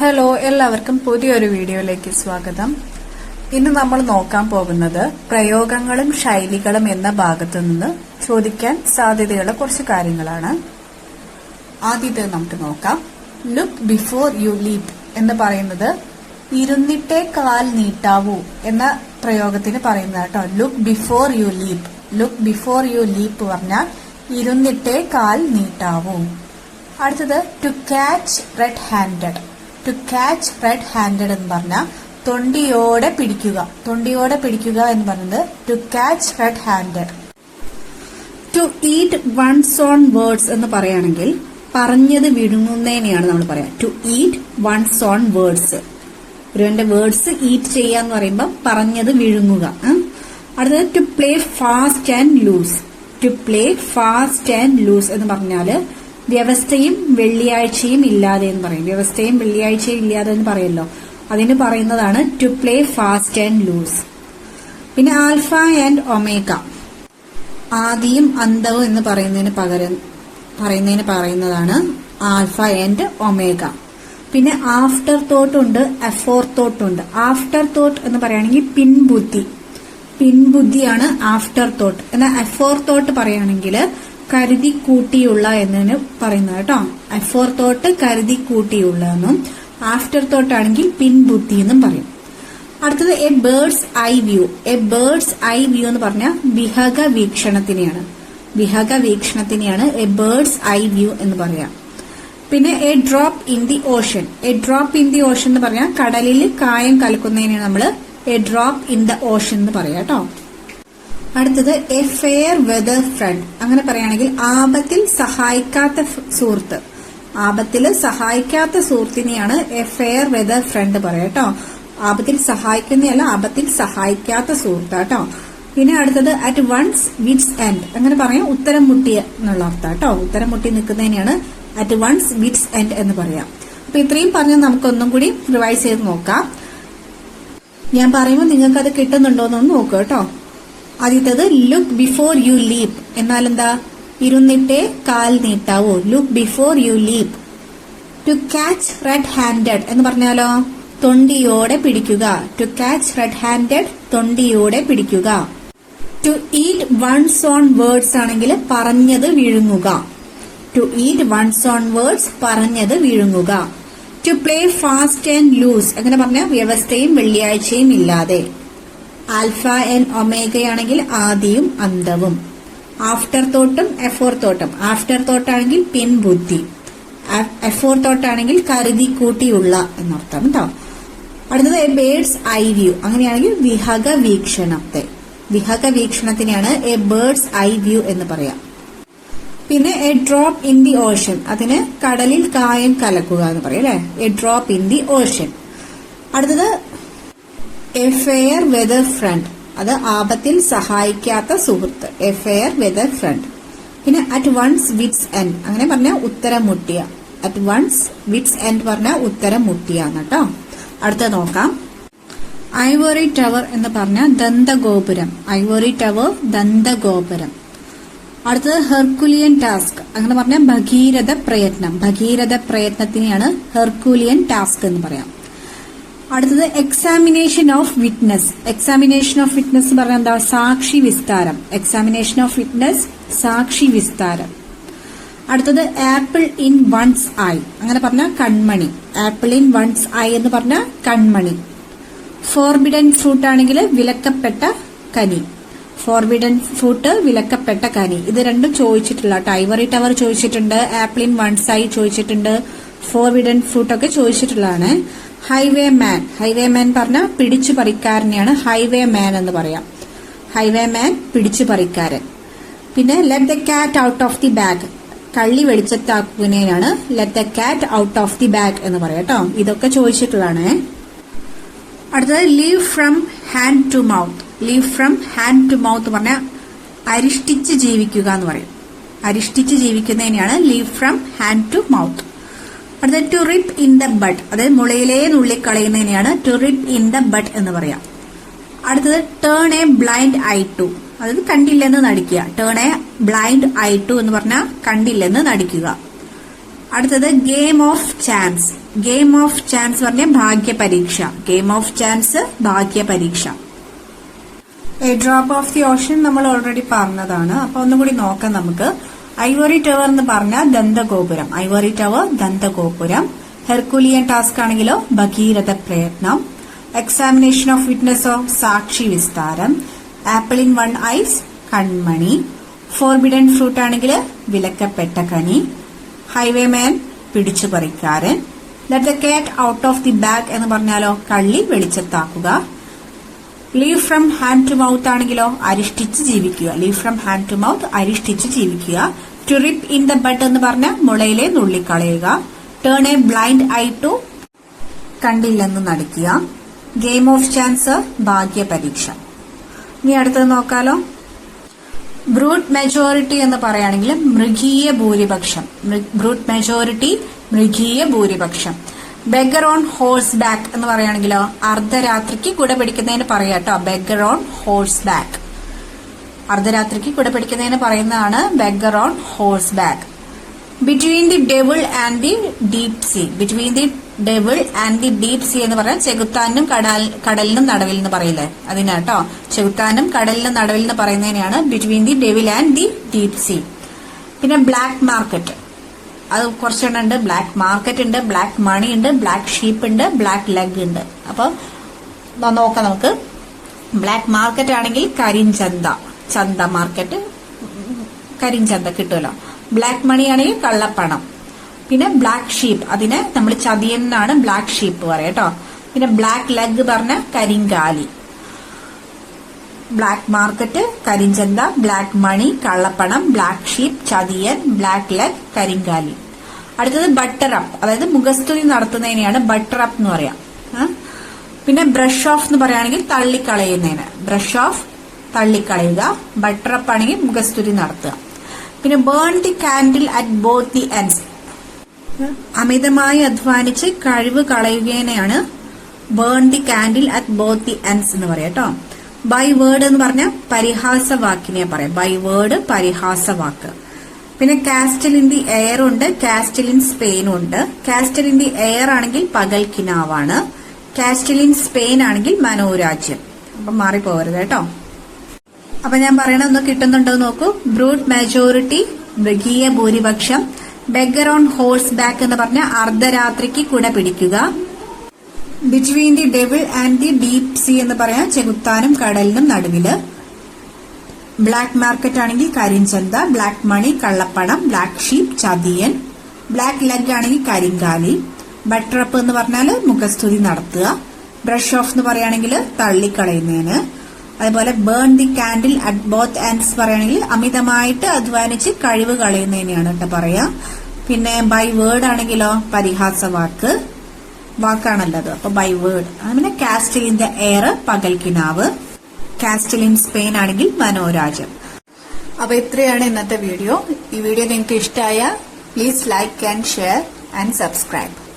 Hello എല്ലാവർക്കും പുതിയൊരു വീഡിയോയിലേക്ക് സ്വാഗതം. ഇന്ന് നമ്മൾ നോക്കാൻ പോകുന്നത് പ്രയോഗങ്ങളും ശൈലികളും എന്ന ഭാഗത്തു നിന്ന് ചോദിക്കാൻ സാധ്യതയുള്ള കുറച്ച് കാര്യങ്ങളാണ്. ആദ്യത്തെ നമുക്ക് നോക്കാം. ലുക്ക് ബിഫോർ യു ലീപ് എന്ന് പറയുന്നത് ഇരുന്നിട്ടേ കാൽ നീട്ടാവൂ എന്ന പ്രയോഗത്തിന് പറയുന്നത് കേട്ടോ. Look before you leap look before you leap പറഞ്ഞാൽ ഇരുന്നിട്ടേ കാൽ നീട്ടാവൂ. അടുത്തത് to catch red handed to catch red handed എന്ന് പറഞ്ഞാൽ തൊണ്ടിയോടെ പിടിക്കുക. തൊണ്ടിയോടെ പിടിക്കുക എന്ന് പറയുന്നത് to catch red handed to eat one's own words എന്ന് പറയുകയാണെങ്കിൽ പറഞ്ഞത് വിഴുങ്ങുന്നതിനെയാണ് നമ്മൾ പറയാം to eat one's own words ഒരുവന്റെ വേർഡ്സ് ഈറ്റ് ചെയ്യുക എന്ന് പറയുമ്പോൾ പറഞ്ഞത് വിഴുങ്ങുക. അടുത്തത് to play fast and loose to play fast and loose എന്ന് പറഞ്ഞാൽ വ്യവസ്ഥയും വെള്ളിയാഴ്ചയും ഇല്ലാതെ എന്ന് പറയും. വ്യവസ്ഥയും വെള്ളിയാഴ്ചയും ഇല്ലാതെ എന്ന് പറയല്ലോ. അതിന് പറയുന്നതാണ് to play fast and loose പിന്നെ ആൽഫ ആൻഡ് ഒമേഗ ആദിയും അന്തവും എന്ന് പറയുന്നതിന് പകരം പറയുന്നതിന് പറയുന്നതാണ് ആൽഫ ആൻഡ് ഒമേഗ പിന്നെ ആഫ്റ്റർ തോട്ട് ഉണ്ട് എഫോർ തോട്ട് ഉണ്ട്. ആഫ്റ്റർ തോട്ട് എന്ന് പറയുകയാണെങ്കിൽ പിൻബുദ്ധി. പിൻബുദ്ധിയാണ് ആഫ്റ്റർ തോട്ട് എന്നാൽ എഫോർ തോട്ട് പറയുകയാണെങ്കിൽ കരുതി കൂട്ടിയുള്ള എന്നതിന് പറയുന്നത് കേട്ടോ. എഫോർ തോട്ട് കരുതി കൂട്ടിയുള്ള എന്നും ആഫ്റ്റർ തോട്ട് ആണെങ്കിൽ പിൻബുദ്ധി എന്നും പറയും. അടുത്തത് a bird's eye view a bird's eye view എന്ന് പറഞ്ഞാൽ വിഹക വീക്ഷണത്തിനെയാണ്. വിഹക വീക്ഷണത്തിനെയാണ് എ ബേർഡ്സ് ഐ വ്യൂ എന്ന് പറയാം. പിന്നെ a drop in the ocean a drop in the ocean എന്ന് പറഞ്ഞാൽ കടലിൽ കായം കലക്കുന്നതിനെ നമ്മൾ a drop in the ocean എന്ന് പറയാം കേട്ടോ. അടുത്തത് എ ഫെയർ വെതർ ഫ്രണ്ട് അങ്ങനെ പറയുകയാണെങ്കിൽ ആപത്തിൽ സഹായിക്കാത്ത സുഹൃത്ത്. ആപത്തിൽ സഹായിക്കാത്ത സുഹൃത്തിനെയാണ് എ ഫെയർ വെതർ ഫ്രണ്ട് പറയാം കേട്ടോ. ആപത്തിൽ സഹായിക്കുന്നതല്ല ആപത്തിൽ സഹായിക്കാത്ത സുഹൃത്ത് കേട്ടോ. പിന്നെ അടുത്തത് അറ്റ് വൺസ് വിറ്റ്സ് എൻഡ് അങ്ങനെ പറയാം ഉത്തരം മുട്ടിയ എന്നുള്ള അർത്ഥം കേട്ടോ. ഉത്തരം മുട്ടി നിൽക്കുന്നതിനെയാണ് അറ്റ് വൺസ് വിറ്റ്സ് എൻഡ് എന്ന് പറയാം. അപ്പൊ ഇത്രയും പറഞ്ഞ് നമുക്കൊന്നും കൂടി റിവൈസ് ചെയ്ത് നോക്കാം. ഞാൻ പറയുമ്പോൾ നിങ്ങൾക്ക് അത് കിട്ടുന്നുണ്ടോ എന്നൊന്ന് നോക്കുക കേട്ടോ. ആദ്യത്തേത് ലുക്ക് ബിഫോർ യു ലീപ് എന്നാൽ എന്താ ഇരുന്നിട്ടേ കാൽ നീട്ടാവൂ. Look before you leap to catch red handed എന്ന് പറഞ്ഞാലോ? തൊണ്ടിയോടെ പിടിക്കുക. ടു കാച്ച് റെഡ് ഹാൻഡഡ് തൊണ്ടിയോടെ പിടിക്കുക. To eat one's own words ആണെങ്കിൽ പറഞ്ഞത് വിഴുങ്ങുക. To eat one's own words പറഞ്ഞത് വിഴുങ്ങുക. To play fast and loose അങ്ങനെ പറഞ്ഞ വ്യവസ്ഥയും വെള്ളിയാഴ്ചയും ഇല്ലാതെ. ആൽഫ എൻ ഒമേഗയാണെങ്കിൽ ആദിയും അന്തവും ആഫ്റ്റർ തോട്ടും എഫോർ തോട്ടും. ആഫ്റ്റർ തോട്ടാണെങ്കിൽ പിൻബുദ്ധി. എഫോർ തോട്ടാണെങ്കിൽ കരുതി കൂട്ടിയുള്ള എന്നർത്ഥം കേട്ടോ അടുത്തത് എ ബേർഡ്സ് ഐ വ്യൂ. അങ്ങനെയാണെങ്കിൽ വിഹക വീക്ഷണത്തെ വിഹക വീക്ഷണത്തിനെയാണ് എ ബേർഡ്സ് ഐ വ്യൂ എന്ന് പറയാം. പിന്നെ a drop in the ocean അതിന് കടലിൽ കായം കലക്കുക എന്ന് പറയും അല്ലെ? A drop in the ocean അടുത്തത് എ ഫെയർ വെതർ ഫ്രണ്ട് അത് ആപത്തിൽ സഹായിക്കാത്ത സുഹൃത്ത്. എ ഫെയർ വെതർ ഫ്രണ്ട് പിന്നെ അറ്റ് വൺസ് വിറ്റ്സ് എൻഡ് അങ്ങനെ പറഞ്ഞ ഉത്തരം മുട്ടിയ അറ്റ് വൺസ് വിറ്റ്സ് എൻഡ് പറഞ്ഞ ഉത്തരം മുട്ടിയ കേട്ടോ. അടുത്ത നോക്കാം. ഐവറി ടവർ എന്ന് പറഞ്ഞ ദന്തഗോപുരം. Ivory tower ദന്തഗോപുരം. അടുത്തത് ഹെർക്കുലിയൻ ടാസ്ക് അങ്ങനെ പറഞ്ഞ ഭഗീരഥ പ്രയത്നം. ഭഗീരഥ പ്രയത്നത്തിനെയാണ് ഹെർക്കുലിയൻ ടാസ്ക് എന്ന് പറയാം. അടുത്തത് examination of witness examination of witness പറഞ്ഞാൽ എന്താ? സാക്ഷി വിസ്താരം. എക്സാമിനേഷൻ ഓഫ് വിറ്റ്നസ് സാക്ഷി വിസ്താരം. അടുത്തത് ആപ്പിൾ ഇൻ വൺസ് ഐ അങ്ങനെ പറഞ്ഞാൽ കൺമണി. ആപ്പിൾ ഇൻ വൺസ് ഐ എന്ന് പറഞ്ഞാൽ കൺമണി. ഫോർബിഡൻ ഫ്രൂട്ട് ആണെങ്കിൽ വിലക്കപ്പെട്ട കനി. ഫോർബിഡൻ ഫ്രൂട്ട് വിലക്കപ്പെട്ട കനി. ഇത് രണ്ടും ചോദിച്ചിട്ടുള്ള ടൈവറി ടവർ ചോദിച്ചിട്ടുണ്ട്. ആപ്പിൾ ഇൻ വൺസ് ഐ ചോദിച്ചിട്ടുണ്ട്. ഫോർബിഡൻ ഫ്രൂട്ട് ഒക്കെ ചോദിച്ചിട്ടുള്ളതാണ്. ഹൈവേ മാൻ ഹൈവേ മാൻ പറഞ്ഞ പിടിച്ചു പറിക്കാരനെയാണ് ഹൈവേ മാൻ എന്ന് പറയാം. ഹൈവേ മാൻ പിടിച്ചു പറിക്കാരൻ. പിന്നെ let the cat out of the bag കള്ളി വെളിച്ചത്താക്കുന്നതിനാണ് let the cat out of the bag എന്ന് പറയാം കേട്ടോ. ഇതൊക്കെ ചോദിച്ചിട്ടുള്ളതാണ്. അടുത്തത് live from hand to mouth live from hand to mouth പറഞ്ഞാൽ അരിഷ്ടിച്ച് ജീവിക്കുക എന്ന് പറയും. അരിഷ്ടിച്ച് ജീവിക്കുന്നതിനെയാണ് live from hand to mouth അടുത്തത് to nip in the bud അതായത് മുളയിലേ നുള്ളിക്കളയുന്നതിനെയാണ് to nip in the bud എന്ന് പറയാം. അടുത്തത് turn a blind eye to അതായത് കണ്ടില്ലെന്ന് നടിക്കുക. Turn a blind eye to എന്ന് പറഞ്ഞാൽ കണ്ടില്ലെന്ന് നടിക്കുക. അടുത്തത് game of chance game of chance പറഞ്ഞ ഭാഗ്യ പരീക്ഷ. ഗെയിം ഓഫ് ചാൻസ് ഭാഗ്യ പരീക്ഷ. A drop of the ocean നമ്മൾ ഓൾറെഡി പറഞ്ഞതാണ്. അപ്പൊ ഒന്നുകൂടി നോക്കാം നമുക്ക്. ഐവറി ടവർ എന്ന് പറഞ്ഞാൽ ദന്തഗോപുരം. ഐവറി ടവർ ദന്തഗോപുരം. ഹെർക്കുലിയൻ ടാസ്ക് ആണെങ്കിലോ ഭഗീരഥ പ്രയത്നം. എക്സാമിനേഷൻ ഓഫ് വിറ്റ്നസോ സാക്ഷി വിസ്താരം. ആപ്പിൾ ഇൻ വൺ ഐസ് കൺമണി. ഫോർബിഡൻ ഫ്രൂട്ട് ആണെങ്കിൽ വിലക്കപ്പെട്ട കനി. Highway man പിടിച്ചുപറിക്കാരൻ. Let the cat out of the bag എന്ന് പറഞ്ഞാലോ കള്ളി വെളിച്ചത്താക്കുക. Live from hand to mouth ആണെങ്കിലോ അരിഷ്ടിച്ച് ജീവിക്കുക. Live from hand to mouth അരിഷ്ടിച്ച് ജീവിക്കുക. To rip in the bud എന്ന് പറഞ്ഞ മുളയിലെ നുള്ളിക്കളയുക. Turn a blind eye to കണ്ടില്ലെന്ന് നടിക്കുക. ഗെയിം ഓഫ് ചാൻസ് ഭാഗ്യ പരീക്ഷ. ഇനി അടുത്തത് നോക്കാലോ. ബ്രൂട്ട് മെജോറിറ്റി എന്ന് പറയുകയാണെങ്കിൽ മൃഗീയ ഭൂരിപക്ഷം. ബ്രൂട്ട് മെജോറിറ്റി മൃഗീയ ഭൂരിപക്ഷം. ബെഗർ ഓൺ ഹോഴ്സ് ബാക്ക് എന്ന് പറയുകയാണെങ്കിലോ അർദ്ധരാത്രിക്ക് കുട പിടിക്കുന്നതിന് പറയാം കേട്ടോ. ബെഗർ ഓൺ ഹോഴ്സ് ബാക്ക് അർദ്ധരാത്രിക്ക് കുട പിടിക്കുന്നതിന് പറയുന്നതാണ് beggar on horseback between the devil and the deep sea between the devil and the deep sea എന്ന് പറഞ്ഞാൽ ചെകുത്താനും കടലിനും നടുവിൽ എന്ന് പറയില്ലേ അതിനാട്ടോ ചെകുത്താനും കടലിനും നടുവിൽ എന്ന് പറയുന്നതിനെയാണ് between the devil and the deep sea പിന്നെ ബ്ലാക്ക് മാർക്കറ്റ് അത് കുറച്ചെണ്ണം ഉണ്ട്. ബ്ലാക്ക് മാർക്കറ്റ് ഉണ്ട് ബ്ലാക്ക് മണി ഉണ്ട് ബ്ലാക്ക് ഷീപ്പ് ഉണ്ട് ബ്ലാക്ക് ലെഗ് ഉണ്ട്. അപ്പോൾ നോക്കാം നമുക്ക്. ബ്ലാക്ക് മാർക്കറ്റ് ആണെങ്കിൽ കരിഞ്ചന്ത. ചന്ത മാർക്കറ്റ് കരിഞ്ചന്ത കിട്ടുമല്ലോ. ബ്ലാക്ക് മണി ആണെങ്കിൽ കള്ളപ്പണം. പിന്നെ ബ്ലാക്ക് ഷീപ്പ് അതിനെ നമ്മൾ ചതിയെന്നാണ് ബ്ലാക്ക് ഷീപ്പ് പറയാം കേട്ടോ. പിന്നെ ബ്ലാക്ക് ലെഗ് പറഞ്ഞ കരിങ്കാലി. ബ്ലാക്ക് മാർക്കറ്റ് കരിഞ്ചന്ത ബ്ലാക്ക് മണി കള്ളപ്പണം ബ്ലാക്ക് ഷീപ്പ് ചതിയൻ ബ്ലാക്ക് ലെഗ് കരിങ്കാലി അടുത്തത് ബട്ടർ അപ്പ് അതായത് മുഖസ്തുതി നടത്തുന്നതിനെയാണ് ബട്ടർ അപ്പ് എന്ന് പറയാം. പിന്നെ ബ്രഷ് ഓഫ് എന്ന് പറയുകയാണെങ്കിൽ തള്ളിക്കളയുന്നതിന്. ബ്രഷ് ഓഫ് തള്ളിക്കളയുക. ബട്ടർ അപ്പ് ആണെങ്കിൽ മുഖസ്തുതി നടത്തുക. പിന്നെ burn the candle at both the ends അമിതമായി അധ്വാനിച്ച് കഴിവ് കളയുകയാണ് burn the candle at both the ends എന്ന് പറയാം കേട്ടോ ബൈ വേർഡ് എന്ന് പറഞ്ഞ പരിഹാസവാക്കിനെ പറയാം. ബൈ വേർഡ് പരിഹാസവാക്ക്. പിന്നെ കാസ്റ്റൽ ഇൻ ദി എയർ ഉണ്ട് കാസ്റ്റൽ ഇൻ സ്പെയിൻ ഉണ്ട്. കാസ്റ്റൽ ഇൻ ദി എയർ ആണെങ്കിൽ പകൽ കിനാവാണ് കാസ്റ്റൽ ഇൻ സ്പെയിൻ ആണെങ്കിൽ മനോരാജ്യം. അപ്പൊ മാറിപ്പോകരുത് കേട്ടോ. അപ്പൊ ഞാൻ പറയണ ഒന്ന് കിട്ടുന്നുണ്ടോ നോക്കൂ. ബ്രൂട്ട് മെജോറിറ്റി മൃഗീയ ഭൂരിപക്ഷം. ബെഗർ ഓൺ ഹോഴ്സ് ബാക്ക് എന്ന് പറഞ്ഞ അർദ്ധരാത്രിക്ക് കുട പിടിക്കുക between the devil and the deep sea എന്ന് പറയാം. ചെകുത്താനും കടലിനും നടുവിൽ ബ്ലാക്ക് മാർക്കറ്റ് ആണെങ്കിൽ കരിഞ്ചന്ത ബ്ലാക്ക് മണി കള്ളപ്പണം ബ്ലാക്ക് ഷീപ്പ് ചതിയൻ ബ്ലാക്ക് ലെഗ് ആണെങ്കിൽ കരിങ്കാലി ബട്ടറപ്പ് എന്ന് പറഞ്ഞാൽ മുഖസ്തുതി നടത്തുക ബ്രഷ് ഓഫ് എന്ന് പറയുകയാണെങ്കിൽ തള്ളിക്കളയുന്നതിന് അതുപോലെ burn the candle at both ends പറയുകയാണെങ്കിൽ അമിതമായിട്ട് അധ്വാനിച്ച് കഴിവ് കളയുന്നതിനെയാണ് കേട്ടോ പറയാ പിന്നെ ബൈ വേർഡ് ആണെങ്കിലോ പരിഹാസവാക്ക്. വാക്കാണല്ലോ അത്. അപ്പൊ ബൈ വേർഡ് അങ്ങനെ കാസ്റ്റിലിന്റെ എയർ പകൽക്കിനാവ് കാസ്റ്റിൽ ഇൻ സ്പെയിൻ ആണെങ്കിൽ മനോരാജം അപ്പൊ ഇത്രയാണ് ഇന്നത്തെ വീഡിയോ ഈ വീഡിയോ നിങ്ങൾക്ക് ഇഷ്ടമായ please like and share and subscribe